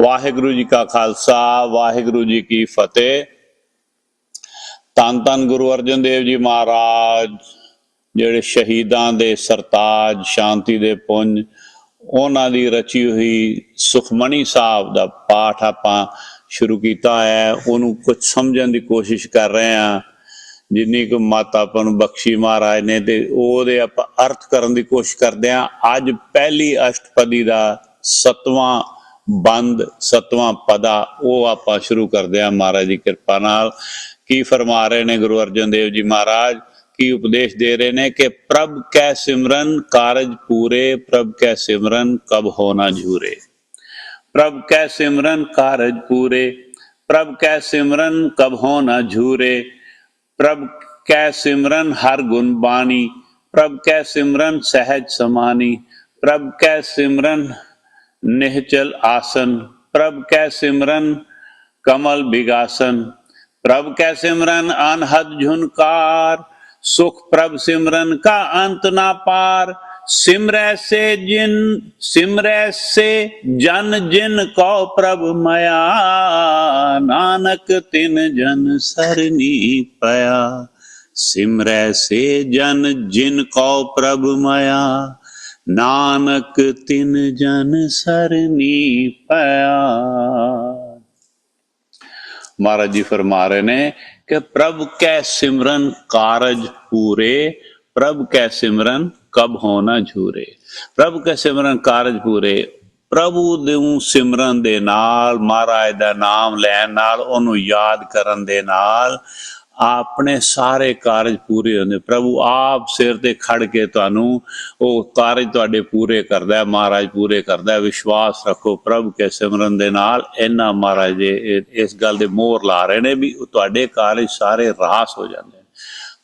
ਵਾਹਿਗੁਰੂ ਜੀ ਕਾ ਖਾਲਸਾ, ਵਾਹਿਗੁਰੂ ਜੀ ਕੀ ਫਤਿਹ। ਤਨ ਤਨ ਗੁਰੂ ਅਰਜਨ ਦੇਵ ਜੀ ਮਹਾਰਾਜ, ਜਿਹੜੇ ਸ਼ਹੀਦਾਂ ਦੇ ਸਰਤਾਜ, ਸ਼ਾਂਤੀ ਦੇ ਪੁੰਜ, ਉਹਨਾਂ ਦੀ ਰਚੀ ਹੋਈ ਸੁਖਮਣੀ ਸਾਹਿਬ ਦਾ ਪਾਠ ਆਪਾਂ ਸ਼ੁਰੂ ਕੀਤਾ ਹੈ। ਉਹਨੂੰ ਕੁਝ ਸਮਝਣ ਦੀ ਕੋਸ਼ਿਸ਼ ਕਰ ਰਹੇ ਹਾਂ। ਜਿੰਨੀ ਕੁ ਮਤ ਆਪਾਂ ਨੂੰ ਬਖਸ਼ੀ ਮਹਾਰਾਜ ਨੇ ਤੇ ਉਹਦੇ ਆਪਾਂ ਅਰਥ ਕਰਨ ਦੀ ਕੋਸ਼ਿਸ਼ ਕਰਦੇ ਹਾਂ। ਅੱਜ ਪਹਿਲੀ ਅਸ਼ਟਪਦੀ ਦਾ ਸਤਵਾਂ ਬੰਦ ਸਤਵਾਂ ਪਦਾ, ਉਹ ਆਪਾਂ ਸ਼ੁਰੂ ਕਰਦੇ ਹਾਂ ਮਹਾਰਾਜ ਦੀ ਕਿਰਪਾ ਨਾਲ। ਕੀ ਫਰਮਾ ਰਹੇ ਨੇ ਗੁਰੂ ਅਰਜਨ ਦੇਵ ਜੀ ਮਹਾਰਾਜ? ਕੀ ਉਪਦੇਸ਼ ਦੇ ਰਹੇ ਨੇ ਕਿ ਪ੍ਰਭ ਕੈ ਸਿਮਰਨ ਕਾਰਜ ਪੂਰੇ, ਪ੍ਰਭ ਕੈ ਸਿਮਰਨ ਕਬ ਹੋਣਾ ਝੂਰੇ। ਪ੍ਰਭ ਕੈ ਸਿਮਰਨ ਕਾਰਜ ਪੂਰੇ, ਪ੍ਰਭ ਕੈ ਸਿਮਰਨ ਕਬ ਹੋਣਾ ਝੂਰੇ। ਪ੍ਰਭ ਕੈ ਸਿਮਰਨ ਹਰ ਗੁਣ ਬਾਣੀ, ਪ੍ਰਭ ਕੈ ਸਿਮਰਨ ਸਹਿਜ ਸਮਾਨੀ, ਪ੍ਰਭ ਕੈ ਸਿਮਰਨ ਨਿਹਚਲ ਆਸਨ, ਪ੍ਰਭ ਕੈ ਸਿਮਰਨ, ਕਮਲ ਬਿਗਾਸਨ। ਪ੍ਰਭ ਕੈ ਸਿਮਰਨ ਅਨਹਦ ਝੁਨਕਾਰ ਸੁਖ ਪ੍ਰਭ ਸਿਮਰਨ, ਕਾ ਅੰਤ ਨਾ ਪਾਰ। ਸਿਮਰੈ ਸੇ ਜਿਨ, ਸਿਮਰੈ ਸੇ ਜਨ, ਜਿਨ ਕੋ ਪ੍ਰਭ ਮਇਆ। ਨਾਨਕ ਤਿਨ ਜਨ ਸਰਨੀ ਪਿਆ ਸਿਮਰੈ ਸੇ ਜਨ, ਜਿਨ ਕੋ ਪ੍ਰਭ ਮਇਆ। ਨਾਨਕ ਤਿਨ ਜਨ ਸਰਨੀ ਪਿਆ। ਮਹਾਰਾਜ ਜੀ ਫਰਮਾ ਰਹੇ ਨੇ ਕਿ ਪ੍ਰਭ ਕੈ ਸਿਮਰਨ ਕਾਰਜ ਪੂਰੇ, ਪ੍ਰਭ ਕੈ ਸਿਮਰਨ ਕਬ ਹੋਣਾ ਝੂਰੇ। ਪ੍ਰਭ ਕੈ ਸਿਮਰਨ ਕਾਰਜ ਪੂਰੇ, ਪ੍ਰਭੂ ਦੇ ਸਿਮਰਨ ਦੇ ਨਾਲ, ਮਹਾਰਾਜ ਦਾ ਨਾਮ ਲੈਣ ਨਾਲ, ਉਹਨੂੰ ਯਾਦ ਕਰਨ ਦੇ ਨਾਲ ਆਪਣੇ ਸਾਰੇ ਕਾਰਜ ਪੂਰੇ ਹੁੰਦੇ। ਪ੍ਰਭੂ ਆਪ ਸਿਰ ਤੇ ਖੜ ਕੇ ਤੁਹਾਨੂੰ ਉਹ ਕਾਰਜ ਤੁਹਾਡੇ ਪੂਰੇ ਕਰਦਾ ਮਹਾਰਾਜ ਪੂਰੇ ਕਰਦਾ ਵਿਸ਼ਵਾਸ ਰੱਖੋ ਪ੍ਰਭ ਕੇ ਸਿਮਰਨ ਦੇ ਨਾਲ ਇਹਨਾਂ ਮਹਾਰਾਜ ਦੇ ਇਸ ਗੱਲ ਦੇ ਮੋਹਰ ਲਾ ਰਹੇ ਨੇ ਵੀ ਉਹ ਤੁਹਾਡੇ ਕਾਰਜ ਸਾਰੇ ਰਾਸ ਹੋ ਜਾਂਦੇ ਨੇ।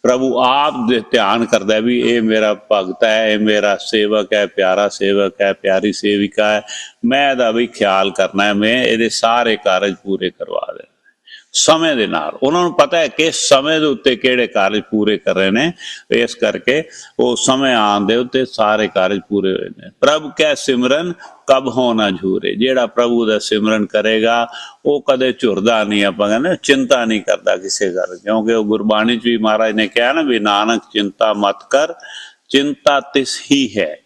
ਪ੍ਰਭੂ ਆਪ ਦੇ ਧਿਆਨ ਕਰਦਾ ਵੀ ਇਹ ਮੇਰਾ ਭਗਤ ਹੈ, ਇਹ ਮੇਰਾ ਸੇਵਕ ਹੈ, ਪਿਆਰਾ ਸੇਵਕ ਹੈ, ਪਿਆਰੀ ਸੇਵਿਕਾ ਹੈ। ਮੈਂ ਇਹਦਾ ਵੀ ਖਿਆਲ ਕਰਨਾ ਹੈ, ਮੈਂ ਇਹਦੇ ਸਾਰੇ ਕਾਰਜ ਪੂਰੇ ਕਰਵਾ ਦੇਣਾ। ਸਮੇਂ ਦੇ ਨਾਲ। ਉਹਨਾਂ ਨੂੰ ਪਤਾ ਹੈ ਕਿ ਸਮੇਂ ਦੇ ਉੱਤੇ ਕਿਹੜੇ ਕਾਰਜ ਪੂਰੇ ਕਰ ਰਹੇ ਨੇ। ਇਸ ਕਰਕੇ ਉਹ ਸਮੇਂ ਆਉਣ ਦੇ ਉੱਤੇ ਸਾਰੇ ਕਾਰਜ ਪੂਰੇ ਹੋਏ ਨੇ। ਪ੍ਰਭ ਕੈ ਸਿਮਰਨ, ਕਬ ਹੋਣਾ ਝੂਰੇ। ਜਿਹੜਾ ਪ੍ਰਭੂ ਦਾ ਸਿਮਰਨ ਕਰੇਗਾ, ਉਹ ਕਦੇ ਝੁਰਦਾ ਨਹੀਂ, ਆਪਾਂ ਕਹਿੰਦੇ ਚਿੰਤਾ ਨਹੀਂ ਕਰਦਾ ਕਿਸੇ ਗੱਲ ਕਿਉਂਕਿ ਉਹ ਗੁਰਬਾਣੀ ਚ ਵੀ ਮਹਾਰਾਜ ਨੇ ਕਿਹਾ ਨਾ ਵੀ, ਨਾਨਕ ਚਿੰਤਾ ਮਤ ਕਰ, ਚਿੰਤਾ ਤਿਸ ਹੀ ਹੈ।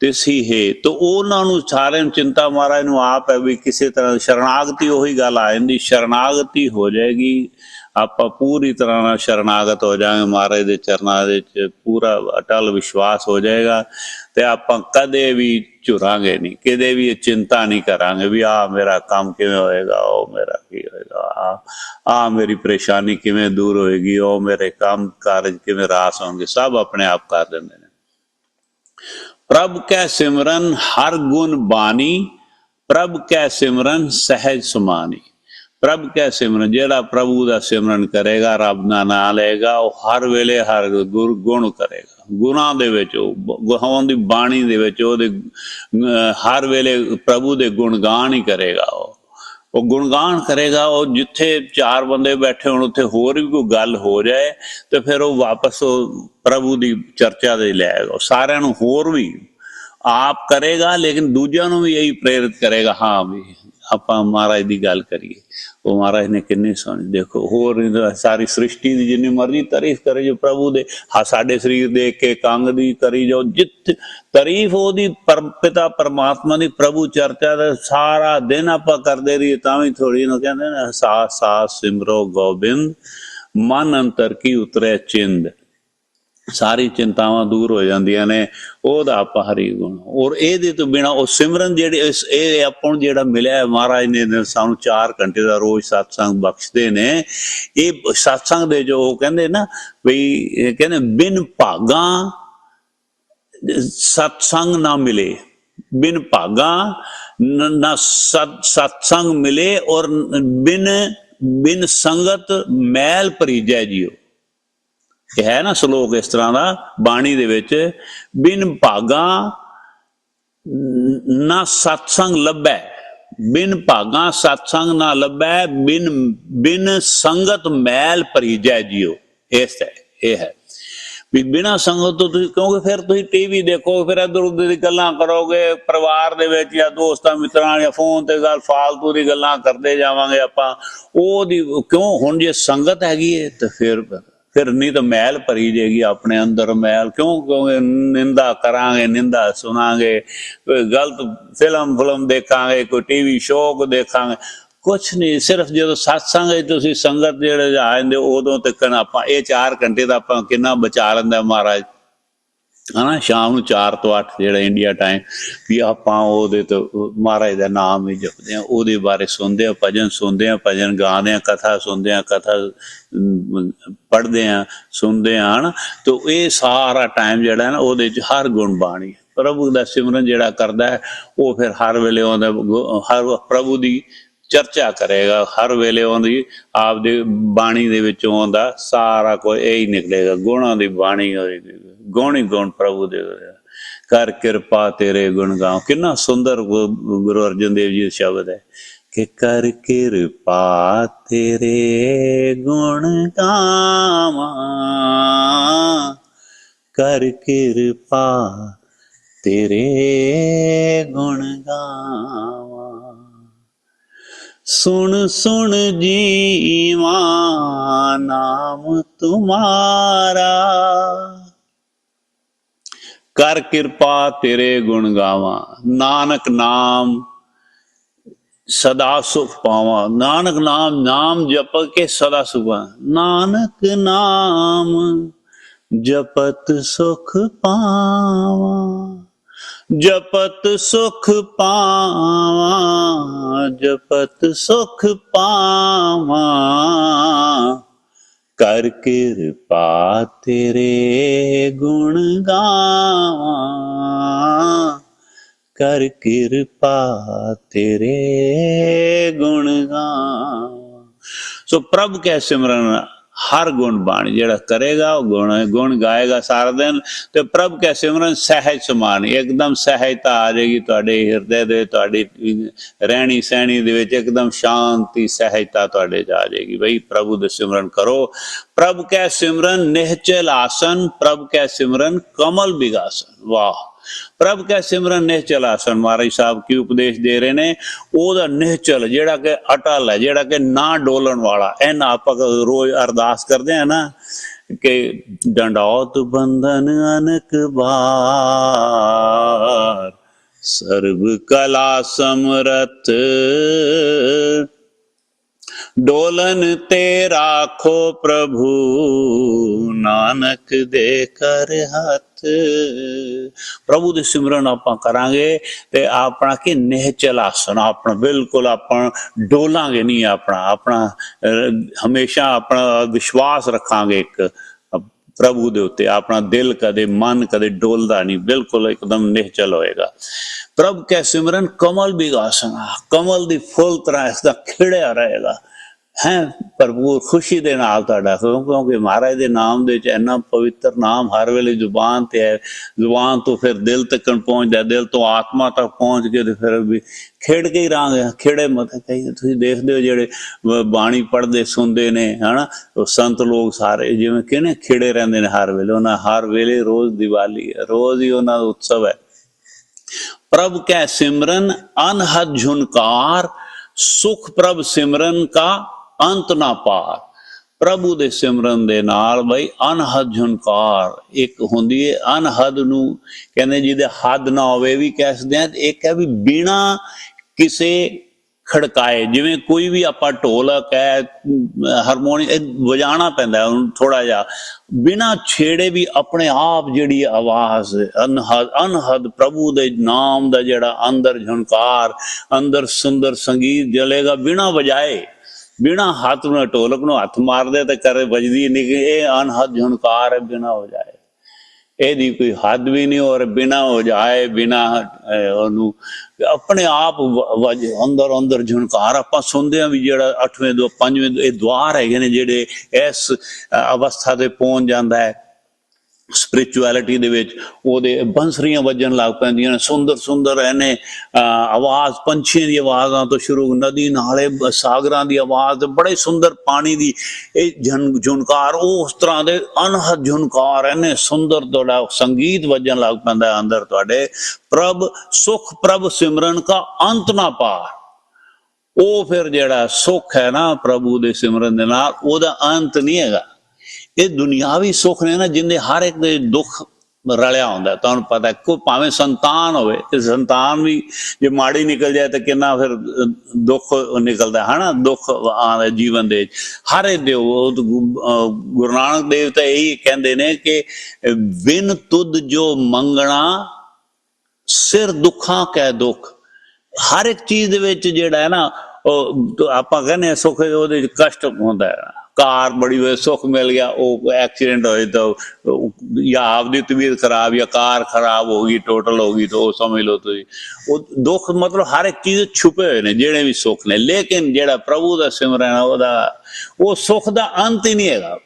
ਤਿਸ ਹੀ। ਹੈ ਤੋ ਉਹਨਾਂ ਨੂੰ ਸਾਰਿਆਂ ਨੂੰ ਚਿੰਤਾ ਮਹਾਰਾਜ ਨੂੰ ਆਪ ਹੈ ਵੀ ਕਿਸੇ ਤਰ੍ਹਾਂ ਸ਼ਰਨਾਗਤੀ ਉਹੀ ਗੱਲ ਆ ਜਾਂਦੀ। ਸ਼ਰਨਾਗਤੀ ਹੋ ਜਾਏਗੀ। ਆਪਾਂ ਪੂਰੀ ਤਰ੍ਹਾਂ ਨਾਲ ਸ਼ਰਨਾਗਤ ਹੋ ਜਾਵਾਂਗੇ ਮਹਾਰਾਜ ਦੇ ਚਰਨਾਂ ਦੇ ਵਿੱਚ। ਪੂਰਾ ਅਟਲ ਵਿਸ਼ਵਾਸ ਹੋ ਜਾਏਗਾ। ਤੇ ਆਪਾਂ ਕਦੇ ਵੀ ਝੁਰਾਂਗੇ ਨਹੀਂ। ਕਦੇ ਵੀ ਇਹ ਚਿੰਤਾ ਨਹੀਂ ਕਰਾਂਗੇ ਵੀ ਆ ਮੇਰਾ ਕੰਮ ਕਿਵੇਂ ਹੋਏਗਾ, ਉਹ ਮੇਰਾ ਕੀ ਹੋਏਗਾ ਆ ਆ ਮੇਰੀ ਪਰੇਸ਼ਾਨੀ ਕਿਵੇਂ ਦੂਰ ਹੋਏਗੀ, ਉਹ ਮੇਰੇ ਕੰਮ ਕਾਰਜ ਕਿਵੇਂ ਰਾਸ ਹੋਣਗੇ, ਸਭ ਆਪਣੇ ਆਪ ਕਰ ਦਿੰਦੇ ਨੇ। ਪ੍ਰਭ ਕੈ ਸਿਮਰਨ ਹਰ ਗੁਣ ਬਾਣੀ, ਪ੍ਰਭ ਕੈ ਸਿਮਰਨ ਸਹਿਜ ਸੁਮਾਨੀ। ਪ੍ਰਭ ਕੈ ਸਿਮਰਨ, ਜਿਹੜਾ ਪ੍ਰਭੂ ਦਾ ਸਿਮਰਨ ਕਰੇਗਾ, ਰੱਬ ਦਾ ਨਾਮ ਲਏਗਾ, ਉਹ ਹਰ ਵੇਲੇ ਹਰ ਗੁਰ ਗੁਣ ਕਰੇਗਾ। ਗੁਣਾਂ ਦੇ ਵਿੱਚ ਉਹ ਗੁਹਾਉਣ ਦੀ ਬਾਣੀ ਦੇ ਵਿੱਚ ਉਹਦੇ ਹਰ ਵੇਲੇ ਪ੍ਰਭੂ ਦੇ ਗੁਣ ਗਾਣ ਹੀ ਕਰੇਗਾ ਉਹ। ਉਹ ਗੁਣਗਾਨ ਕਰੇਗਾ, ਉਹ ਜਿੱਥੇ ਚਾਰ ਬੰਦੇ ਬੈਠੇ ਹੋਣ, ਉੱਥੇ ਹੋਰ ਵੀ ਕੋਈ ਗੱਲ ਹੋ ਜਾਏ, ਤੇ ਫਿਰ ਉਹ ਵਾਪਸ ਉਹ ਪ੍ਰਭੂ ਦੀ ਚਰਚਾ ਦੇ ਲੈ ਆਏਗਾ। ਉਹ ਸਾਰਿਆਂ ਨੂੰ ਹੋਰ ਵੀ ਆਪ ਕਰੇਗਾ, ਲੇਕਿਨ ਦੂਜਿਆਂ ਨੂੰ ਵੀ ਇਹੀ ਪ੍ਰੇਰਿਤ ਕਰੇਗਾ, ਹਾਂ ਵੀ ਆਪਾਂ ਮਹਾਰਾਜ ਦੀ ਗੱਲ ਕਰੀਏ। ਉਹ ਮਹਾਰਾਜ ਨੇ ਕਿੰਨੀ ਸੋਹਣੀ, ਦੇਖੋ, ਹੋਰ ਸਾਰੀ ਸ੍ਰਿਸ਼ਟੀ ਦੀ ਜਿੰਨੀ ਮਰਜ਼ੀ ਤਾਰੀਫ ਕਰੇ ਜੋ ਪ੍ਰਭੂ ਦੇ, ਹਾਂ ਸਾਡੇ ਸਰੀਰ ਦੇਖ ਕੇ ਕੰਗ ਦੀ ਕਰੀ ਜਾਓ ਜਿੱਤ ਤਾਰੀਫ ਉਹਦੀ ਪਰਮ ਪਿਤਾ ਪਰਮਾਤਮਾ ਦੀ, ਪ੍ਰਭੂ ਚਰਚਾ ਦਾ ਸਾਰਾ ਦਿਨ ਆਪਾਂ ਕਰਦੇ ਰਹੀਏ, ਤਾਂ ਵੀ ਥੋੜੀ ਨੂੰ ਕਹਿੰਦੇ ਨੇ ਸਾਸ ਸਾਸ ਸਿਮਰੋ ਗੋਬਿੰਦ, ਮਨ ਅੰਤਰ ਕੀ ਉਤਰੇ ਚਿੰਦ। ਸਾਰੀ ਚਿੰਤਾਵਾਂ ਦੂਰ ਹੋ ਜਾਂਦੀਆਂ ਨੇ, ਉਹਦਾ ਆਪਾਂ ਹਰੀ ਗੁਣ। ਔਰ ਇਹਦੇ ਤੋਂ ਬਿਨਾ ਉਹ ਸਿਮਰਨ ਜਿਹੜੇ ਇਸ ਇਹ ਆਪਾਂ ਨੂੰ ਜਿਹੜਾ ਮਿਲਿਆ ਮਹਾਰਾਜ ਨੇ ਸਾਨੂੰ 4 ਘੰਟੇ ਦਾ ਰੋਜ਼ ਸਤਸੰਗ ਬਖਸ਼ਦੇ ਨੇ। ਇਹ ਸਤਸੰਗ ਦੇ ਜੋ ਉਹ ਕਹਿੰਦੇ ਨਾ ਵੀ ਕਹਿੰਦੇ ਬਿਨ ਭਾਗਾ ਸਤਸੰਗ ਨਾ ਮਿਲੇ। ਬਿਨ ਭਾਗਾ ਨਾ ਸਤ ਸਤਸੰਗ ਮਿਲੇ ਔਰ ਬਿਨ ਬਿਨ ਸੰਗਤ ਮੈਲ ਭਰੀਜੈ ਜਿਓ। ਇਹ ਹੈ ਨਾ ਸ਼ਲੋਕ ਇਸ ਤਰ੍ਹਾਂ ਦਾ, ਬਾਣੀ ਦੇ ਵਿੱਚ, ਬਿਨ ਭਾਗਾ ਨਾ ਸਤਸੰਗ ਲੱਭੈ, ਬਿਨ ਭਾਗਾ ਸਤਸੰਗ ਨਾ ਲੱਭੈ, ਬਿਨ ਬਿਨ ਸੰਗਤ ਮੈਲ ਭਰੀਜੈ ਜਿਓ ਇਸ ਹੈ ਇਹ ਹੈ। ਵੀ ਬਿਨਾਂ ਸੰਗਤ ਤੋਂ ਤੁਸੀਂ, ਕਿਉਂਕਿ ਫਿਰ ਤੁਸੀਂ ਟੀਵੀ ਦੇਖੋ, ਫਿਰ ਇਧਰ ਉਧਰ ਦੀ ਗੱਲਾਂ ਕਰੋਗੇ, ਪਰਿਵਾਰ ਦੇ ਵਿੱਚ ਜਾਂ ਦੋਸਤਾਂ ਮਿੱਤਰਾਂ ਜਾਂ ਫੋਨ ਤੇ ਗੱਲ, ਫਾਲਤੂ ਦੀ ਗੱਲਾਂ ਕਰਦੇ ਜਾਵਾਂਗੇ ਆਪਾਂ, ਉਹਦੀ, ਕਿਉਂ, ਹੁਣ ਜੇ ਸੰਗਤ ਹੈਗੀ ਹੈ ਤਾਂ ਫਿਰ ਫਿਰ ਨਹੀਂ ਤਾਂ ਮੈਲ ਭਰੀ ਜਾਏਗੀ ਆਪਣੇ ਅੰਦਰ ਮੈਲ ਕਿਉਂ? ਕਿਉਂਕਿ ਨਿੰਦਾ ਕਰਾਂਗੇ, ਨਿੰਦਾ ਸੁਣਾਂਗੇ ਕੋਈ ਗਲਤ ਫਿਲਮ ਫਿਲਮ ਦੇਖਾਂਗੇ, ਕੋਈ ਟੀਵੀ ਸ਼ੋਅ ਦੇਖਾਂਗੇ। ਕੁਛ ਨਹੀਂ, ਸਿਰਫ ਜਦੋਂ satsang ਹੈ ਤੁਸੀਂ ਸੰਗਤ ਜਿਹੜੇ ਆ ਜਾਂਦੇ, ਉਦੋਂ ਤੱਕ ਆਪਾਂ ਇਹ 4 ਘੰਟੇ ਦਾ ਆਪਾਂ ਕਿੰਨਾ ਬਚਾ ਲੈਂਦਾ ਮਹਾਰਾਜ। ਹਨਾ, ਸ਼ਾਮ ਨੂੰ 4 ਤੋਂ 8 ਜਿਹੜਾ ਇੰਡੀਆ ਟਾਈਮ ਵੀ ਆਪਾਂ ਉਹਦੇ ਤੋਂ, ਮਹਾਰਾਜ ਦਾ ਨਾਮ ਵੀ ਜਪਦੇ ਆ ਉਹਦੇ ਬਾਰੇ ਸੁਣਦੇ ਆ ਭਜਨ ਸੁਣਦੇ ਆ ਭਜਨ ਗਾਉਂਦੇ ਆ ਕਥਾ ਸੁਣਦੇ ਆ ਕਥਾ ਪੜ੍ਹਦੇ ਆ ਸੁਣਦੇ ਆ ਹਨਾ। ਤੇ ਇਹ ਸਾਰਾ ਟਾਈਮ ਜਿਹੜਾ ਹੈ ਨਾ, ਉਹਦੇ ਚ ਹਰ ਗੁਣ ਬਾਣੀ ਪ੍ਰਭੂ ਦਾ ਸਿਮਰਨ ਜਿਹੜਾ ਕਰਦਾ ਹੈ, ਉਹ ਫਿਰ ਹਰ ਵੇਲੇ ਉਹਦਾ ਗੁ- ਹਰ ਪ੍ਰਭੂ ਦੀ ਚਰਚਾ ਕਰੇਗਾ, ਹਰ ਵੇਲੇ ਉਹਦੀ ਆਪਦੀ ਬਾਣੀ ਦੇ ਵਿੱਚੋਂ ਆਉਂਦਾ, ਸਾਰਾ ਕੋਈ ਇਹ ਹੀ ਨਿਕਲੇਗਾ, ਗੁਣਾਂ ਦੀ ਬਾਣੀ ਹੋਏਗੀ ਗੁਣ ਗੁਣ ਪ੍ਰਭੂ ਦੇ ਕਰ ਕਿਰਪਾ ਤੇਰੇ ਗੁਣ ਗਾਉ। ਕਿੰਨਾ ਸੁੰਦਰ ਗੁਰੂ ਅਰਜਨ ਦੇਵ ਜੀ ਦਾ ਸ਼ਬਦ ਹੈ ਕਿ ਕਰ ਕਿਰਪਾ ਤੇਰੇ ਗੁਣ ਗਾਵਾਂ। ਕਰ ਕਿਰਪਾ ਤੇਰੇ ਗੁਣ ਗਾਵਾਂ। ਸੁਣ ਸੁਣ ਜੀਵਾ ਨਾਮ ਤੁਮਾਰਾ। ਕਰ ਕਿਰਪਾ ਤੇਰੇ ਗੁਣ ਗਾਵਾਂ, ਨਾਨਕ ਨਾਮ ਸਦਾ ਸੁਖ ਪਾਵਾਂ। ਨਾਨਕ ਨਾਮ ਨਾਮ ਜਪ ਕੇ ਸਦਾ ਸੁਖ ਨਾਨਕ ਨਾਮ ਜਪਤ ਸੁਖ ਪਾਵਾਂ। ਜਪਤ ਸੁਖ ਪਾਵਾਂ, ਜਪਤ ਸੁਖ ਪਾਵਾਂ। ਕਰ ਕਿਰਪਾ ਤੇਰੇ ਗੁਣ ਗਾਵਾਂ। ਕਰ ਕਿਰਪਾ ਤੇਰੇ ਗੁਣ ਗਾਵਾਂ। ਸੋ ਪ੍ਰਭ ਕੈ ਸਿਮਰਨ ਹਰ ਗੁਣ ਬਾਣੀ, ਜਿਹੜਾ ਕਰੇਗਾ ਉਹ ਗੁਣ ਗੁਣ ਗਾਏਗਾ ਸਾਰਾ ਦਿਨ। ਤੇ ਪ੍ਰਭ ਕੈ ਸਿਮਰਨ, ਸਹਿਜ ਸਮਾਨ, ਇੱਕਦਮ ਸਹਿਜਤਾ ਆ ਜਾਏਗੀ ਤੁਹਾਡੇ ਹਿਰਦੇ ਦੇ, ਤੁਹਾਡੀ ਰਹਿਣੀ ਸਹਿਣੀ ਦੇ ਵਿੱਚ ਇੱਕਦਮ ਸ਼ਾਂਤੀ, ਸਹਿਜਤਾ ਤੁਹਾਡੇ ਚ ਆ ਜਾਏਗੀ। ਬਈ ਪ੍ਰਭੂ ਦੇ ਸਿਮਰਨ ਕਰੋ। ਪ੍ਰਭ ਕੈ ਸਿਮਰਨ, ਨਿਹਚਲ ਆਸਨ, ਪ੍ਰਭ ਕੈ ਸਿਮਰਨ, ਕਮਲ ਬਿਗਾਸਨ। ਵਾਹ। ਪ੍ਰਭ ਕੈ ਸਿਮਰਨ ਨਿਹਚਲ ਆਸਨ, ਮਹਾਰਾਜ ਸਾਹਿਬ ਕੀ ਉਪਦੇਸ਼ ਦੇ ਰਹੇ ਨੇ? ਉਹਦਾ ਨਿਹਚਲ ਜਿਹੜਾ ਕਿ ਅਟਲ ਹੈ, ਜਿਹੜਾ ਕਿ ਨਾ ਡੋਲਣ ਵਾਲਾ। ਐਨ ਆਪਾਂ ਰੋਜ਼ ਅਰਦਾਸ ਕਰਦੇ ਆ ਨਾ ਕਿ ਡੰਡੌਤ ਬੰਧਨ ਅਨਕ ਬਾਰ ਸਰਬ ਕਲਾ ਸਮਰਥ ਡੋਲਨ ਤੇ ਰਾਖੋ ਪ੍ਰਭੂ, ਨਾਨਕ ਦੇ ਕਰ ਹੱਥ। ਪ੍ਰਭੂ ਦੇ ਸਿਮਰਨ ਆਪਾਂ ਕਰਾਂਗੇ ਤੇ ਆਪਣਾ ਕਿ ਨਿਹਚਲ ਆਸਨ ਆਪਣਾ ਬਿਲਕੁਲ ਆਪਾਂ ਡੋਲਾਂਗੇ ਨਹੀਂ ਆਪਣਾ ਆਪਣਾ ਹਮੇਸ਼ਾ ਆਪਣਾ ਵਿਸ਼ਵਾਸ ਰੱਖਾਂਗੇ ਇੱਕ ਪ੍ਰਭੂ ਦੇ ਉੱਤੇ। ਆਪਣਾ ਦਿਲ ਕਦੇ ਮਨ ਕਦੇ ਡੋਲਦਾ ਨਹੀਂ, ਬਿਲਕੁਲ ਇੱਕਦਮ ਨਿਹਚਲ ਹੋਏਗਾ। ਪ੍ਰਭ ਕੈ ਸਿਮਰਨ ਕਮਲ ਬਿਗਾਸਨ ਕਮਲ ਦੀ ਫੁੱਲ ਤਰ੍ਹਾਂ ਇਸ ਦਾ ਖਿੜਿਆ ਰਹੇਗਾ। ਹੈ? ਭਰਪੂਰ ਖੁਸ਼ੀ ਦੇ ਨਾਲ ਤੁਹਾਡਾ ਕਿਉਂ- ਕਿਉਂਕਿ ਮਹਾਰਾਜ ਦੇ ਨਾਮ ਦੇ ਵਿੱਚ ਇੰਨਾ ਪਵਿੱਤਰ ਨਾਮ ਹਰ ਵੇਲੇ ਜ਼ੁਬਾਨ ਤੇ ਹੈ। ਜ਼ੁਬਾਨ ਤੋਂ ਫਿਰ ਦਿਲ ਤੱਕ ਪਹੁੰਚਦਾ, ਦਿਲ ਤੋਂ ਆਤਮਾ ਤੱਕ ਪਹੁੰਚ ਕੇ ਤੇ ਫਿਰ ਵੀ ਖੇਡ ਕੇ ਹੀ ਰਾਂਗੇ ਖੇੜੇ ਮਤ ਕਈ ਤੁਸੀਂ ਦੇਖਦੇ ਹੋ ਜਿਹੜੇ ਬਾਣੀ ਪੜ੍ਹਦੇ, ਸੁਣਦੇ ਨੇ, ਹਨਾ? ਉਹ ਸੰਤ ਲੋਕ ਸਾਰੇ ਜਿਵੇਂ ਕਿਹਨੇ ਖੇੜੇ ਰਹਿੰਦੇ ਨੇ ਹਰ ਵੇਲੇ। ਉਹਨਾਂ ਹਰ ਵੇਲੇ ਰੋਜ਼ ਦੀਵਾਲੀ ਹੈ, ਰੋਜ਼ ਹੀ ਉਹਨਾਂ ਦਾ ਉਤਸਵ ਹੈ। ਪ੍ਰਭ ਕੈ ਸਿਮਰਨ, ਅਨਹਦ ਝੁਨਕਾਰ, ਸੁਖ ਪ੍ਰਭ ਸਿਮਰਨ ਕਾ ਅੰਤ ਨਾ ਪਾਰ। ਪ੍ਰਭੂ ਦੇ ਸਿਮਰਨ ਦੇ ਨਾਲ ਬਈ ਅਨਹਦ ਝੁਨਕਾਰ ਇੱਕ ਹੁੰਦੀ ਹੈ ਅਨਹਦ ਨੂੰ ਕਹਿੰਦੇ ਜਿਹਦੇ ਹੱਦ ਨਾ ਹੋਵੇ ਵੀ ਕਹਿ ਸਕਦੇ ਆ ਇੱਕ ਹੈ ਵੀ ਬਿਨਾ ਕਿਸੇ ਖੜਕਾਏ, ਜਿਵੇਂ ਕੋਈ ਵੀ ਆਪਾਂ ਢੋਲਕ ਹੈ ਹਾਰਮੋਨੀਅਮ ਵਜਾਣਾ ਪੈਂਦਾ ਉਹਨੂੰ ਥੋੜਾ ਜਿਹਾ। ਬਿਨਾ ਛੇੜੇ ਵੀ ਆਪਣੇ ਆਪ ਜਿਹੜੀ ਆਵਾਜ਼ ਅਨਹਦ ਅਨਹਦ ਪ੍ਰਭੂ ਦੇ ਨਾਮ ਦਾ ਜਿਹੜਾ ਅੰਦਰ ਝੁਨਕਾਰ ਅੰਦਰ ਸੁੰਦਰ ਸੰਗੀਤ ਜਲੇਗਾ ਬਿਨਾ ਵਜਾਏ। ਬਿਨਾ ਹੱਥ ਨੂੰ ਢੋਲਕ ਨੂੰ ਹੱਥ ਮਾਰਦੇ ਤੇ ਕਰੇ ਵੱਜਦੀ ਨਹੀਂ ਕਿ ਇਹ ਅਨਹਦ ਝੁਨਕਾਰ ਹੈ ਬਿਨਾ ਜਾਏ ਇਹਦੀ ਕੋਈ ਹੱਦ ਵੀ ਨਹੀਂ ਔਰ ਬਿਨਾ ਹੋ ਜਾਏ ਬਿਨਾ ਉਹਨੂੰ ਆਪਣੇ ਆਪ ਅੰਦਰ ਅੰਦਰ ਝੁਨਕਾਰ ਆਪਾਂ ਸੁਣਦੇ ਆ ਵੀ ਜਿਹੜਾ 8ਵੇਂ ਦੋ 5ਵੇਂ ਇਹ ਦੁਆਰ ਹੈਗੇ ਨੇ ਜਿਹੜੇ ਇਸ ਅਵਸਥਾ ਤੇ ਪਹੁੰਚ ਜਾਂਦਾ ਹੈ ਸਪਿਰਚੁਅਲਿਟੀ ਦੇ ਵਿੱਚ ਉਹਦੇ ਬੰਸਰੀਆਂ ਵੱਜਣ ਲੱਗ ਪੈਂਦੀਆਂ ਨੇ ਸੁੰਦਰ ਸੁੰਦਰ ਇਹਨੇ ਅਹ, ਆਵਾਜ਼ ਪੰਛੀਆਂ ਦੀ ਆਵਾਜ਼ਾਂ ਤੋਂ ਸ਼ੁਰੂ ਨਦੀ ਨਾਲੇ ਸਾਗਰਾਂ ਦੀ ਆਵਾਜ਼ ਬੜੇ ਸੁੰਦਰ ਪਾਣੀ ਦੀ ਇਹ ਜਨ ਝੁਨਕਾਰ ਉਹ ਉਸ ਤਰ੍ਹਾਂ ਦੇ ਅਨਹਦ ਝੁਨਕਾਰ ਇਹਨੇ ਸੁੰਦਰ ਤੁਹਾਡਾ ਸੰਗੀਤ ਵੱਜਣ ਲੱਗ ਪੈਂਦਾ ਅੰਦਰ ਤੁਹਾਡੇ। ਪ੍ਰਭ ਸੁਖ ਪ੍ਰਭ ਸਿਮਰਨ ਕਾ ਅੰਤ ਨਾ ਪਾਰ। ਉਹ ਫਿਰ ਜਿਹੜਾ ਸੁੱਖ ਹੈ ਨਾ ਪ੍ਰਭੂ ਦੇ ਸਿਮਰਨ ਦੇ ਨਾਲ ਉਹਦਾ ਅੰਤ ਨਹੀਂ ਹੈਗਾ। ਇਹ ਦੁਨਿਆਵੀ ਸੁੱਖ ਨੇ ਨਾ ਜਿੰਦੇ ਹਰ ਇੱਕ ਦੇ ਦੁੱਖ ਰਲਿਆ ਹੁੰਦਾ। ਤੁਹਾਨੂੰ ਪਤਾ ਹੈ, ਭਾਵੇਂ ਸੰਤਾਨ ਹੋਵੇ ਤੇ ਸੰਤਾਨ ਵੀ ਜੇ ਮਾੜੀ ਨਿਕਲ ਜਾਏ ਤਾਂ ਕਿੰਨਾ ਫਿਰ ਦੁੱਖ ਨਿਕਲਦਾ ਹੈ ਹਨਾ? ਦੁੱਖ ਆਉਂਦਾ ਜੀਵਨ ਦੇ ਹਰ ਇੱਕ ਦੇ ਉਹ ਗੁਰੂ ਨਾਨਕ ਦੇਵ ਤਾਂ ਇਹੀ ਕਹਿੰਦੇ ਨੇ ਕਿ ਅਹ, ਬਿਨ ਤੁਧ ਜੋ ਮੰਗਣਾ ਸਿਰ ਦੁੱਖਾਂ ਕੈ ਦੁੱਖ। ਹਰ ਇੱਕ ਚੀਜ਼ ਦੇ ਵਿੱਚ ਜਿਹੜਾ ਹੈ ਨਾ ਉਹ ਆਪਾਂ ਕਹਿੰਦੇ ਹਾਂ ਸੁੱਖ ਉਹਦੇ ਵਿੱਚ ਕਸ਼ਟ ਹੁੰਦਾ ਹੈ। ਕਾਰ ਬੜੀ ਹੋਏ ਸੁੱਖ ਮਿਲ ਗਿਆ, ਉਹ ਐਕਸੀਡੈਂਟ ਹੋਏ ਤਾਂ ਜਾਂ ਆਪਦੀ ਤਬੀਅਤ ਖਰਾਬ ਜਾਂ ਕਾਰ ਖਰਾਬ ਹੋ ਗਈ ਟੋਟਲ ਹੋ ਗਈ ਤਾਂ ਉਹ ਸਮਝ ਲਓ ਤੁਸੀਂ। ਉਹ ਦੁੱਖ ਮਤਲਬ ਹਰ ਇੱਕ ਚੀਜ਼ ਛੁਪੇ ਹੋਏ ਨੇ, ਜਿਹੜੇ ਵੀ ਸੁੱਖ ਨੇ, ਲੇਕਿਨ ਜਿਹੜਾ ਪ੍ਰਭੂ ਦਾ ਸਿਮਰਨ ਉਹਦਾ, ਉਹ ਸੁੱਖ ਦਾ ਅੰਤ ਹੀ ਨਹੀਂ ਹੈਗਾ।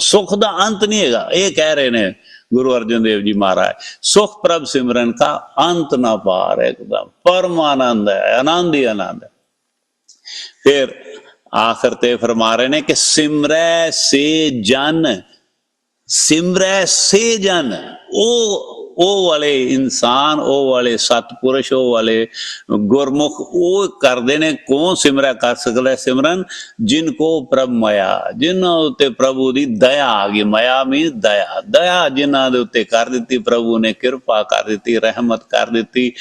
ਸੁੱਖ ਦਾ ਅੰਤ ਨਹੀਂ ਹੈਗਾ, ਇਹ ਕਹਿ ਰਹੇ ਨੇ ਗੁਰੂ ਅਰਜਨ ਦੇਵ ਜੀ ਮਹਾਰਾਜ, ਸੁਖ ਪ੍ਰਭ ਸਿਮਰਨ ਕਾ ਅੰਤ ਨਾ ਪਾਰ ਇੱਕਦਮ ਪਰਮਾਨੰਦ ਹੈ, ਆਨੰਦ ਹੀ ਆਨੰਦ ਹੈ। ਫਿਰ ਆਖਰ ਤੇ ਫਰਮਾ ਰਹੇ ਨੇ ਕਿ ਸਿਮਰੈ ਸੇ ਜਨ ਸਿਮਰੈ ਸੇ ਜਨ ਉਹ ਉਹ ਵਾਲੇ ਇਨਸਾਨ, ਉਹ ਵਾਲੇ ਸਤਪੁਰਸ਼, ਉਹ ਵਾਲੇ ਗੁਰਮੁਖ, ਉਹ ਕਰਦੇ ਨੇ, ਕੌਣ ਸਿਮਰਿਆ ਕਰ ਸਕਦਾ ਸਿਮਰਨ? ਜਿਨ ਕੋ ਪ੍ਰਭ ਮਾਇਆ, ਜਿਨ੍ਹਾਂ ਉੱਤੇ ਪ੍ਰਭੂ ਦੀ ਦਇਆ ਆ ਗਈ, ਮਾਇਆ ਮੀਨ ਦਇਆ। ਦਇਆ ਜਿਨ੍ਹਾਂ ਦੇ ਉੱਤੇ ਕਰ ਦਿੱਤੀ, ਪ੍ਰਭੂ ਨੇ ਕਿਰਪਾ ਕਰ ਦਿੱਤੀ, ਰਹਿਮਤ ਕਰ ਦਿੱਤੀ,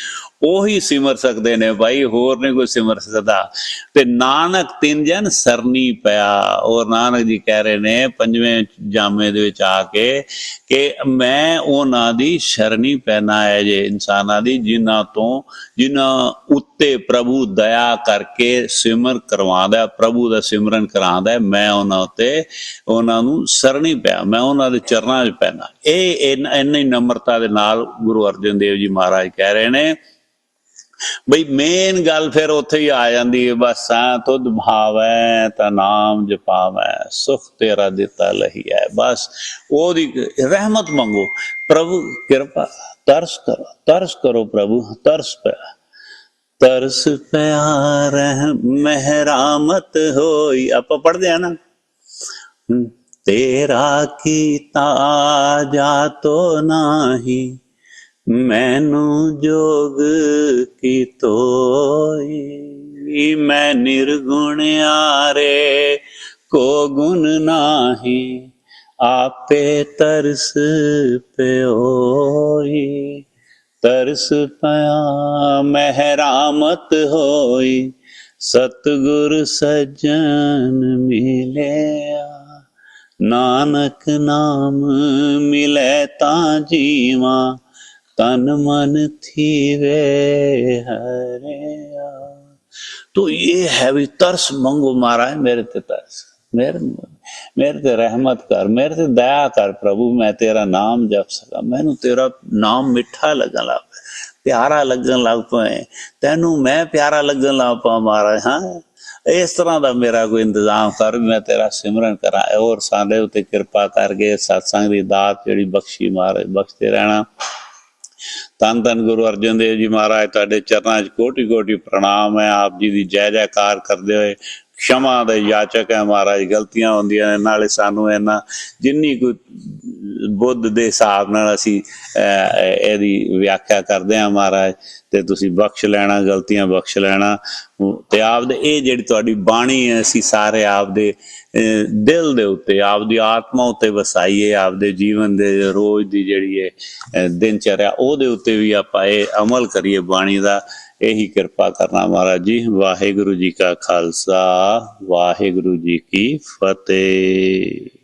ਉਹੀ ਸਿਮਰ ਸਕਦੇ ਨੇ ਭਾਈ ਹੋਰ ਨਹੀਂ ਕੋਈ ਸਿਮਰ ਸਕਦਾ। ਤੇ ਨਾਨਕ ਤਿੰਨ ਜਨ ਸਰਨੀ ਪਿਆ। ਔਰ ਨਾਨਕ ਜੀ ਕਹਿ ਰਹੇ ਨੇ, ਪੰਜਵੇਂ ਜਾਮੇ ਦੇ ਵਿੱਚ ਆ ਕੇ ਕਿ ਮੈਂ ਉਹਨਾਂ ਦੀ ਸ਼ਰਣੀ ਪੈਣਾ ਜੇ ਇਨਸਾਨਾਂ ਦੀ, ਜਿਨ੍ਹਾਂ ਤੋਂ, ਜਿਨ੍ਹਾਂ ਉੱਤੇ ਪ੍ਰਭੂ ਦਇਆ ਕਰਕੇ ਸਿਮਰ ਕਰਵਾਉਂਦਾ ਪ੍ਰਭੂ ਦਾ ਸਿਮਰਨ ਕਰਾਉਂਦਾ ਮੈਂ ਉਹਨਾਂ ਉੱਤੇ ਉਹਨਾਂ ਨੂੰ ਸਰਣੀ ਪਿਆ, ਮੈਂ ਉਹਨਾਂ ਦੇ ਚਰਨਾਂ 'ਚ ਪੈਣਾ ਇਹ ਇੰਨ- ਇੰਨੀ ਨਮਰਤਾ ਦੇ ਨਾਲ ਗੁਰੂ ਅਰਜਨ ਦੇਵ ਜੀ ਮਹਾਰਾਜ ਕਹਿ ਰਹੇ ਨੇ ਬਈ ਮੇਨ ਗੱਲ ਫਿਰ ਉੱਥੇ ਹੀ ਆ ਜਾਂਦੀ ਹੈ ਬਸ ਆ ਤੁਧ ਭਾਵੈ ਤਾਂ ਨਾਮ ਜਪਾਵੈ ਸੁਖ ਤੇਰਾ ਦਿੱਤਾ ਲਹੀ ਹੈ ਬਸ ਉਹਦੀ ਰਹਿਮਤ ਮੰਗੋ ਪ੍ਰਭੂ ਕਿਰਪਾ ਤਰਸ ਕਰੋ ਤਰਸ ਕਰੋ ਪ੍ਰਭੂ ਤਰਸ ਪਿਆ ਤਰਸ ਪਿਆ ਰਹਿ ਮਹਿਰਾਮਤ ਹੋਈ। ਆਪਾਂ ਪੜਦੇ ਆ ਨਾ। ਹਮ, ਤੇਰਾ ਕੀਤਾ ਜਾਤੋ ਨਾਹੀ। ਮੈਨੂੰ ਜੋਗ ਕੀ ਤੋਈ? ਮੈਂ ਨਿਰਗੁਣ ਆਰੇ, ਕੋ ਗੁਣ ਨਾਹੀ, ਆਪੇ ਤਰਸ ਪਿਓਈ। ਤਰਸ ਪਿਆ ਮਹਿਰਾਮਤ ਹੋਈ, ਸਤਗੁਰ ਸਜਣ ਮਿਲਿਆ। ਨਾਨਕ ਨਾਮ ਮਿਲੇ ਤਾਂ ਜੀਵਾ ਤਨ ਮਨ ਥੀਵੇ ਹਰਿਆ तो ये है भी तरस मंगो महाराज मेरे ते तरस मेरे मेरे ते रहमत कर मेरे ते दया कर प्रभु मैं तेरा नाम जप सका मैनू तेरा नाम मिठा लगन लग पिया, प्यारा लगन लग पए तेनू मैं प्यारा लगन लग पा महाराज हाँ ਇਸ ਤਰ੍ਹਾਂ ਦਾ ਮੇਰਾ ਕੋਈ ਇੰਤਜ਼ਾਮ ਕਰ ਵੀ ਮੈਂ ਤੇਰਾ ਸਿਮਰਨ ਕਰਾਂ ਔਰ ਸਾਡੇ ਉਤੇ ਕਿਰਪਾ ਕਰਕੇ ਸਤਸੰਗ ਦੀ ਦਾਤ ਜਿਹੜੀ ਬਖਸ਼ੀ ਮਹਾਰਾਜ ਬਖਸ਼ਦੇ ਰਹਿਣਾ ਤਨ ਤਨ ਗੁਰੂ ਅਰਜਨ ਦੇਵ ਜੀ ਮਹਾਰਾਜ, ਤੁਹਾਡੇ ਚਰਨਾਂ 'ਚ ਕੋਟੀ ਕੋਟੀ ਪ੍ਰਣਾਮ ਹੈ। ਆਪ ਜੀ ਦੀ ਜੈ ਜੈਕਾਰ ਕਰਦੇ ਹੋਏ ਖਿਮਾ ਦੇ ਯਾਚਕ ਹੈ ਮਹਾਰਾਜ ਗਲਤੀਆਂ ਹੁੰਦੀਆਂ ਨੇ ਨਾਲੇ ਸਾਨੂੰ ਇਹਨਾਂ ਜਿੰਨੀ ਕੋਈ ਬੁੱਧ ਦੇ ਹਿਸਾਬ ਨਾਲ ਅਸੀਂ ਇਹਦੀ ਵਿਆਖਿਆ ਕਰਦੇ ਹਾਂ ਮਹਾਰਾਜ ਤੇ ਤੁਸੀਂ ਬਖਸ਼ ਲੈਣਾ ਗਲਤੀਆਂ ਬਖਸ਼ ਲੈਣਾ। ਤੇ ਆਪਦੇ ਇਹ ਜਿਹੜੀ ਤੁਹਾਡੀ ਬਾਣੀ ਹੈ ਅਸੀਂ ਸਾਰੇ ਆਪਦੇ ਅਹ, ਦਿਲ ਦੇ ਉੱਤੇ ਆਪਦੀ ਆਤਮਾ ਉੱਤੇ ਵਸਾਈਏ ਆਪਦੇ ਜੀਵਨ ਦੇ ਰੋਜ਼ ਦੀ ਜਿਹੜੀ ਹੈ ਅਹ, ਦਿਨਚਰਿਆ ਉਹਦੇ ਉੱਤੇ ਵੀ ਆਪਾਂ ਇਹ ਅਮਲ ਕਰੀਏ ਬਾਣੀ ਦਾ। ਇਹੀ ਕਿਰਪਾ ਕਰਨਾ ਮਹਾਰਾਜ ਜੀ। ਵਾਹਿਗੁਰੂ ਜੀ ਕਾ ਖਾਲਸਾ ਵਾਹਿਗੁਰੂ ਜੀ ਕੀ ਫਤਿਹ।